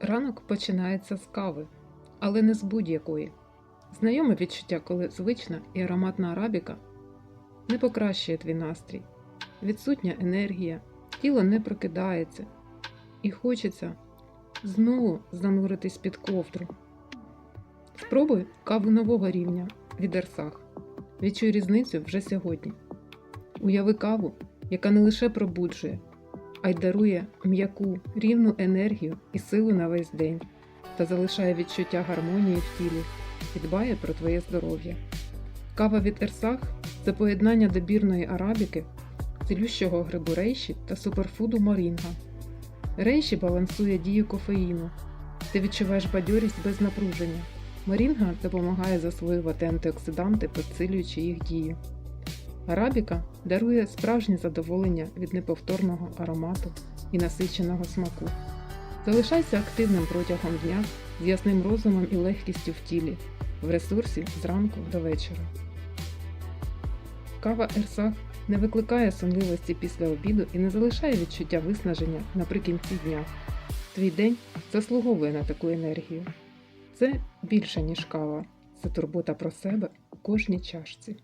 Ранок починається з кави, але не з будь-якої. Знайоме відчуття, коли звична і ароматна арабіка не покращує твій настрій, відсутня енергія, тіло не прокидається, і хочеться знову зануритись під ковдру. Спробуй каву нового рівня від Ерсах. Відчуй різницю вже сьогодні. Уяви каву, яка не лише пробуджує, а й дарує м'яку, рівну енергію і силу на весь день та залишає відчуття гармонії в тілі і дбає про твоє здоров'я. Кава від Ерсах це поєднання добірної арабіки, цілющого грибу рейші та суперфуду морінга. Рейші балансує дію кофеїну. Ти відчуваєш бадьорість без напруження. Морінга допомагає засвоювати антиоксиданти, підсилюючи їх дію. Арабіка дарує справжнє задоволення від неповторного аромату і насиченого смаку. Залишайся активним протягом дня з ясним розумом і легкістю в тілі, в ресурсі зранку до вечора. Кава Ерсах не викликає сонливості після обіду і не залишає відчуття виснаження наприкінці дня. Твій день заслуговує на таку енергію. Це більше, ніж кава, це турбота про себе у кожній чашці.